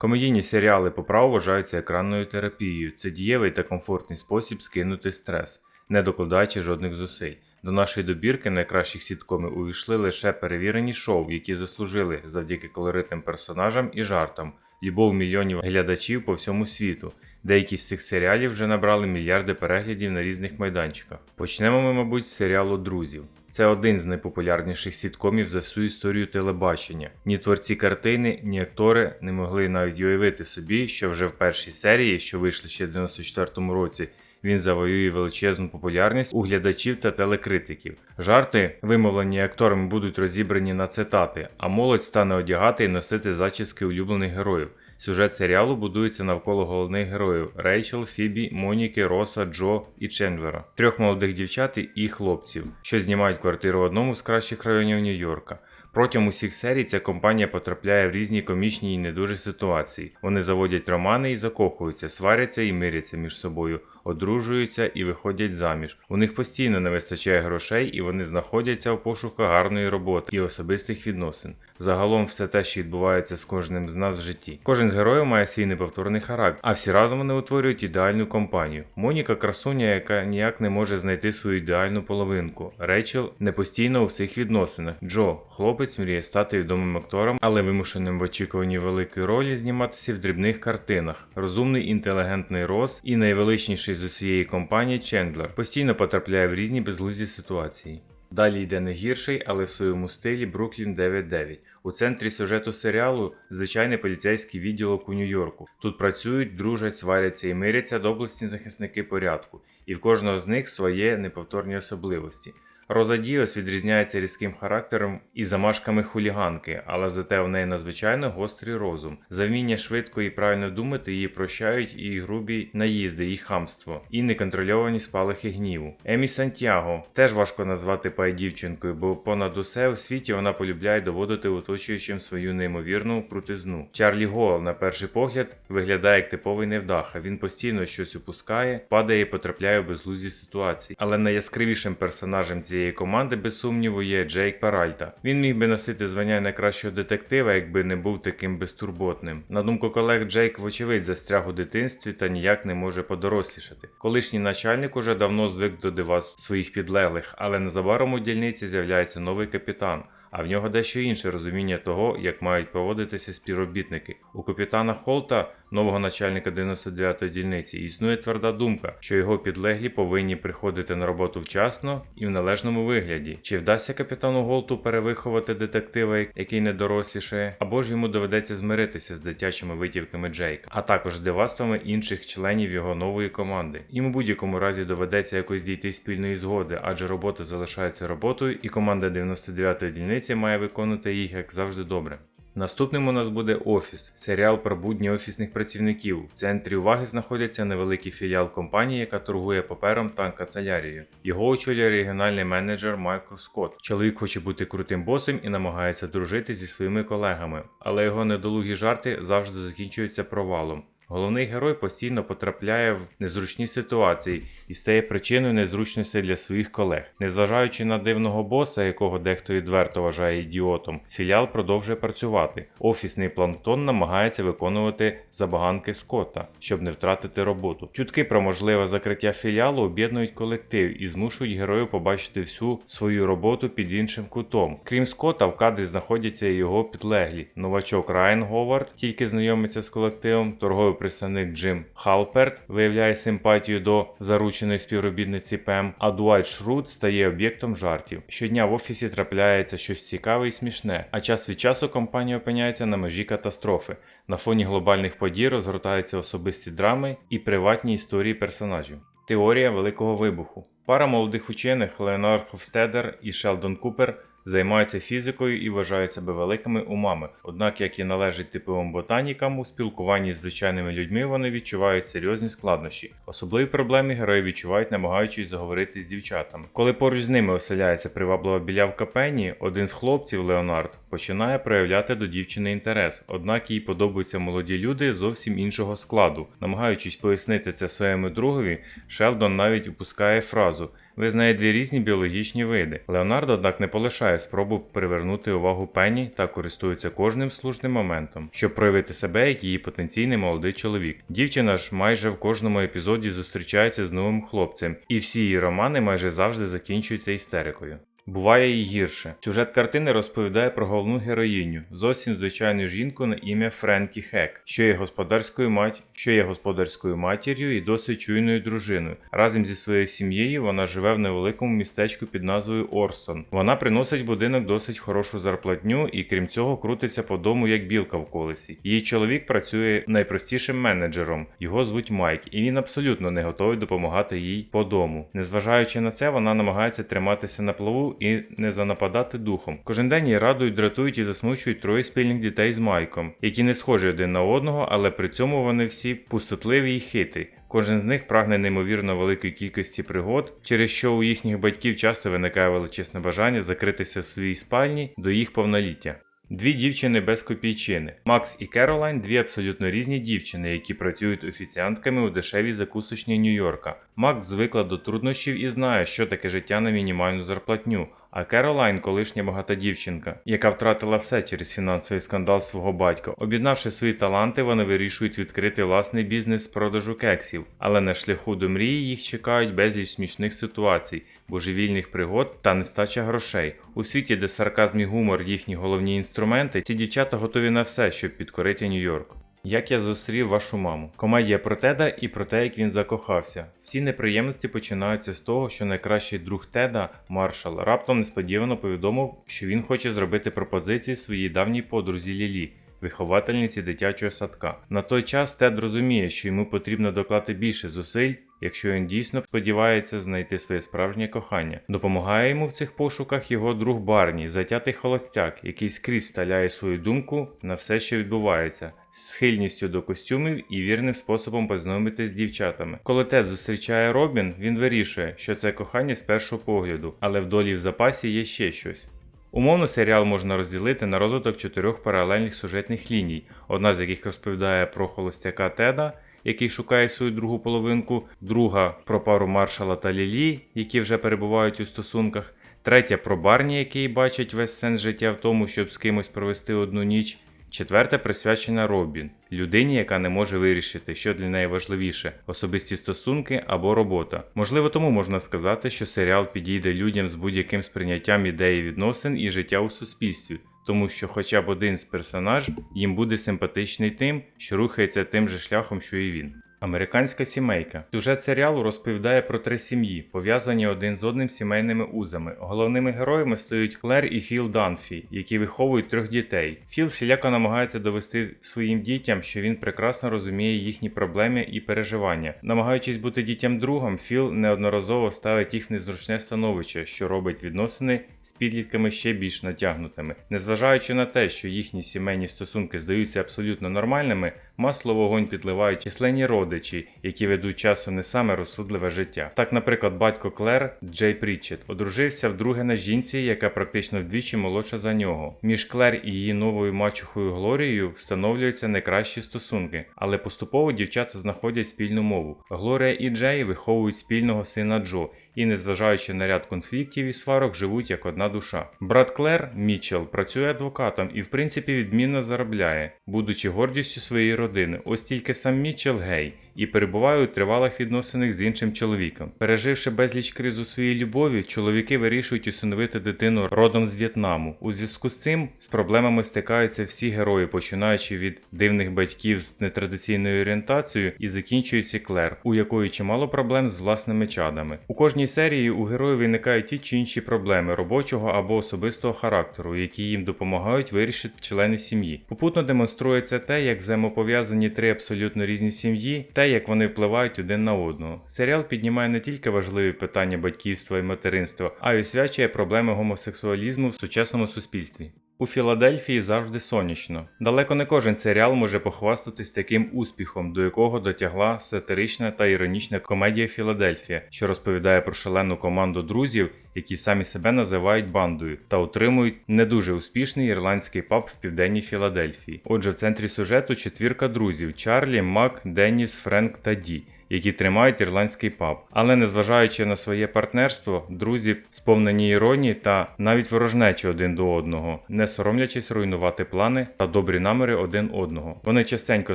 Комедійні серіали по праву вважаються екранною терапією. Це дієвий та комфортний спосіб скинути стрес, не докладаючи жодних зусиль. До нашої добірки найкращих сіткомів увійшли лише перевірені шоу, які заслужили завдяки колоритним персонажам і жартам, любов мільйонів глядачів по всьому світу. Деякі з цих серіалів вже набрали мільярди переглядів на різних майданчиках. Почнемо ми, мабуть, з серіалу Друзів. Це один з найпопулярніших сіткомів за всю історію телебачення. Ні творці картини, ні актори не могли навіть уявити собі, що вже в першій серії, що вийшли ще в 94-му році, він завоює величезну популярність у глядачів та телекритиків. Жарти, вимовлені акторами, будуть розібрані на цитати, а молодь стане одягати і носити зачіски улюблених героїв. Сюжет серіалу будується навколо головних героїв Рейчел, Фібі, Моніки, Роса, Джо і Чендлера, трьох молодих дівчат і хлопців, що знімають квартиру в одному з кращих районів Нью-Йорка. Протягом усіх серій ця компанія потрапляє в різні комічні і не дуже ситуації. Вони заводять романи і закохуються, сваряться і миряться між собою, одружуються і виходять заміж. У них постійно не вистачає грошей, і вони знаходяться в пошуках гарної роботи і особистих відносин. Загалом все те, що відбувається з кожним з нас в житті. Кожен з героїв має свій неповторний характер, а всі разом вони утворюють ідеальну компанію. Моніка красуня, яка ніяк не може знайти свою ідеальну половинку. Рейчел не постійно у всіх відносинах. Джо, хлопець мріє стати відомим актором, але вимушеним в очікуванні великої ролі зніматися в дрібних картинах. Розумний інтелігентний Рос і найвеличніший з усієї компанії Чендлер постійно потрапляє в різні безглузді ситуації. Далі йде не гірший, але в своєму стилі Бруклін 9-9. У центрі сюжету серіалу звичайний поліцейський відділок у Нью-Йорку. Тут працюють, дружать, сваряться і миряться доблесні захисники порядку, і в кожного з них своє неповторні особливості. Роза Діос відрізняється різким характером і замашками хуліганки, але зате в неї надзвичайно гострий розум. За вміння швидко і правильно думати її прощають і грубі наїзди, і хамство, і неконтрольовані спалахи гніву. Емі Сантьяго теж важко назвати пай дівчинкою, бо понад усе у світі вона полюбляє доводити оточуючим свою неймовірну крутизну. Чарлі Гоал, на перший погляд, виглядає як типовий невдаха. Він постійно щось упускає, падає і потрапляє в безглузді ситуації. Але найяскравішим персонажем цієї команди, без сумніву, є Джейк Паральта. Він міг би носити звання найкращого детектива, якби не був таким безтурботним. На думку колег, Джейк, вочевидь, застряг у дитинстві та ніяк не може подорослішати. Колишній начальник уже давно звик до дива своїх підлеглих, але незабаром у дільниці з'являється новий капітан. А в нього дещо інше розуміння того, як мають поводитися співробітники. У капітана Холта, нового начальника 99-ї дільниці, існує тверда думка, що його підлеглі повинні приходити на роботу вчасно і в належному вигляді. Чи вдасться капітану Голту перевиховати детектива, який не дорослішає, або ж йому доведеться змиритися з дитячими витівками Джейка, а також з дивацтвами інших членів його нової команди. Їм у будь-якому разі доведеться якось дійти спільної згоди, адже робота залишається роботою, і команда 99-ї дільниці має виконувати їх як завжди добре. Наступним у нас буде Офіс, серіал про будні офісних працівників. В центрі уваги знаходиться невеликий філіал компанії, яка торгує папером та канцелярією. Його очолює регіональний менеджер Майкл Скотт. Чоловік хоче бути крутим босом і намагається дружити зі своїми колегами, але його недолугі жарти завжди закінчуються провалом. Головний герой постійно потрапляє в незручні ситуації і стає причиною незручності для своїх колег. Незважаючи на дивного боса, якого дехто відверто вважає ідіотом, філіал продовжує працювати. Офісний планктон намагається виконувати забаганки Скотта, щоб не втратити роботу. Чутки про можливе закриття філіалу об'єднують колектив і змушують героїв побачити всю свою роботу під іншим кутом. Крім Скотта, в кадрі знаходяться його підлеглі. Новачок Райан Говард тільки знайомиться з колективом, торговий представник Джим Халперт виявляє симпатію до зарученої співробітниці Пем, а Дуайт Шрут стає об'єктом жартів. Щодня в офісі трапляється щось цікаве і смішне, а час від часу компанія опиняється на межі катастрофи. На фоні глобальних подій розгортаються особисті драми і приватні історії персонажів. Теорія Великого Вибуху. Пара молодих учених Леонард Хофстедер і Шелдон Купер займаються фізикою і вважають себе великими умами. Однак, як і належить типовим ботанікам, у спілкуванні з звичайними людьми вони відчувають серйозні складнощі. Особливі проблеми герої відчувають, намагаючись заговорити з дівчатами. Коли поруч з ними оселяється приваблива білявка Пенні, один з хлопців Леонард починає проявляти до дівчини інтерес, однак їй подобаються молоді люди зовсім іншого складу. Намагаючись пояснити це своєму другові, Шелдон навіть упускає фразу. Ви знаєте дві різні біологічні види. Леонардо, однак, не полишає спробу привернути увагу Пенні та користується кожним слушним моментом, щоб проявити себе як її потенційний молодий чоловік. Дівчина ж майже в кожному епізоді зустрічається з новим хлопцем, і всі її романи майже завжди закінчуються істерикою. Буває і гірше. Сюжет картини розповідає про головну героїню, зовсім звичайну жінку на ім'я Френкі Хек, що є господарською мать, що є господарською матір'ю і досить чуйною дружиною. Разом зі своєю сім'єю вона живе в невеликому містечку під назвою Орсон. Вона приносить будинок досить хорошу зарплатню і крім цього крутиться по дому як білка в колесі. Її чоловік працює найпростішим менеджером. Його звуть Майк, і він абсолютно не готовий допомагати їй по дому. Незважаючи на це, вона намагається триматися на плаву і не занападати духом. Кожен день її радують, дратують і засмучують троє спільних дітей з Майком, які не схожі один на одного, але при цьому вони всі пустотливі і хитрі. Кожен з них прагне неймовірно великої кількості пригод, через що у їхніх батьків часто виникає величезне бажання закритися в своїй спальні до їх повноліття. Дві дівчини без копійчини. Макс і Керолайн дві абсолютно різні дівчини, які працюють офіціантками у дешевій закусочній Нью-Йорка. Макс звикла до труднощів і знає, що таке життя на мінімальну зарплатню. А Керолайн, колишня багата дівчинка, яка втратила все через фінансовий скандал свого батька. Об'єднавши свої таланти, вони вирішують відкрити власний бізнес з продажу кексів, але на шляху до мрії їх чекають безліч смішних ситуацій, божевільних пригод та нестача грошей. У світі, де сарказм і гумор їхні головні інструменти, ці дівчата готові на все, щоб підкорити Нью-Йорк. Як я зустрів вашу маму. Комедія про Теда і про те, як він закохався. Всі неприємності починаються з того, що найкращий друг Теда, Маршал, раптом несподівано повідомив, що він хоче зробити пропозицію своїй давній подрузі Лілі. Виховательниці дитячого садка. На той час Тед розуміє, що йому потрібно доклати більше зусиль, якщо він дійсно сподівається знайти своє справжнє кохання. Допомагає йому в цих пошуках його друг Барні, затятий холостяк, який скрізь сталяє свою думку на все, що відбувається, з схильністю до костюмів і вірним способом познайомитись з дівчатами. Коли Тед зустрічає Робін, він вирішує, що це кохання з першого погляду, але в долі в запасі є ще щось. Умовно серіал можна розділити на розвиток чотирьох паралельних сюжетних ліній, одна з яких розповідає про холостяка Теда, який шукає свою другу половинку, друга про пару маршала та Лілі, які вже перебувають у стосунках, третя про Барні, який бачить весь сенс життя в тому, щоб з кимось провести одну ніч. Четверта присвячена Робін, людині, яка не може вирішити, що для неї важливіше особисті стосунки або робота. Можливо, тому можна сказати, що серіал підійде людям з будь-яким сприйняттям ідеї відносин і життя у суспільстві, тому що хоча б один з персонажів їм буде симпатичний тим, що рухається тим же шляхом, що і він. Американська сімейка. Сюжет серіалу розповідає про три сім'ї, пов'язані один з одним сімейними узами. Головними героями стають Клер і Філ Данфі, які виховують трьох дітей. Філ всіляко намагається довести своїм дітям, що він прекрасно розуміє їхні проблеми і переживання. Намагаючись бути дітям другом, Філ неодноразово ставить їх в незручне становище, що робить відносини з підлітками ще більш натягнутими. Незважаючи на те, що їхні сімейні стосунки здаються абсолютно нормальними, масло вогонь підливають численні родичі, які ведуть часу не саме розсудливе життя. Так, наприклад, батько Клер Джей Прітчет одружився вдруге на жінці, яка практично вдвічі молодша за нього. Між Клер і її новою мачухою Глорією встановлюються найкращі стосунки, але поступово дівчата знаходять спільну мову. Глорія і Джей виховують спільного сина Джо. І, незважаючи на ряд конфліктів і сварок, живуть як одна душа. Брат Клер Мічел працює адвокатом і, в принципі, відмінно заробляє, будучи гордістю своєї родини. Ось тільки сам Мічел гей і перебуває у тривалих відносинах з іншим чоловіком. Переживши безліч криз у своїй любові, чоловіки вирішують усиновити дитину родом з В'єтнаму. У зв'язку з цим з проблемами стикаються всі герої, починаючи від дивних батьків з нетрадиційною орієнтацією і закінчується Клер, у якої чимало проблем з власними чадами. У кожній серії у героїв виникають ті чи інші проблеми робочого або особистого характеру, які їм допомагають вирішити члени сім'ї. Попутно демонструється те, як взаємопов'язані три абсолютно різні сім'ї, як вони впливають один на одного. Серіал піднімає не тільки важливі питання батьківства і материнства, а й освячує проблеми гомосексуалізму в сучасному суспільстві. У Філадельфії завжди сонячно. Далеко не кожен серіал може похвастатись таким успіхом, до якого дотягла сатирична та іронічна комедія Філадельфія, що розповідає про шалену команду друзів, які самі себе називають бандою, та утримують не дуже успішний ірландський паб в південній Філадельфії. Отже, в центрі сюжету четвірка друзів: Чарлі, Мак, Денніс, Френк та Ді які тримають ірландський паб. Але незважаючи на своє партнерство, друзі сповнені іронії та навіть ворожнечі один до одного, не соромлячись руйнувати плани та добрі наміри один одного. Вони частенько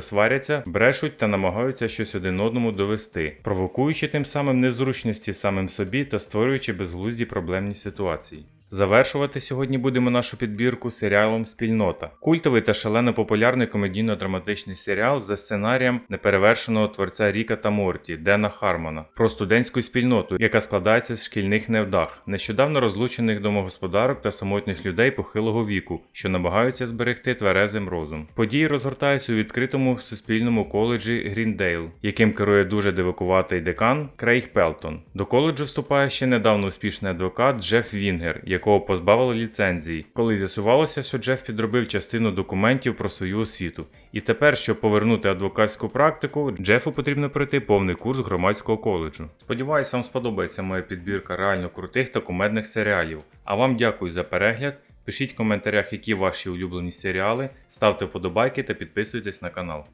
сваряться, брешуть та намагаються щось один одному довести, провокуючи тим самим незручності самим собі та створюючи безглузді проблемні ситуації. Завершувати сьогодні будемо нашу підбірку серіалом Спільнота. Культовий та шалено популярний комедійно-драматичний серіал за сценарієм неперевершеного творця Ріка та Морті Дена Хармона про студентську спільноту, яка складається з шкільних невдах, нещодавно розлучених домогосподарок та самотніх людей похилого віку, що намагаються зберегти тверезим розум. Події розгортаються у відкритому суспільному коледжі Гріндейл, яким керує дуже дивакуватий декан Крейг Пелтон. До коледжу вступає ще недавно успішний адвокат Джеф Вінгер, якого позбавили ліцензії, коли з'ясувалося, що Джеф підробив частину документів про свою освіту. І тепер, щоб повернути адвокатську практику, Джефу потрібно пройти повний курс громадського коледжу. Сподіваюсь, вам сподобається моя підбірка реально крутих та кумедних серіалів. А вам дякую за перегляд. Пишіть в коментарях, які ваші улюблені серіали, ставте вподобайки та підписуйтесь на канал.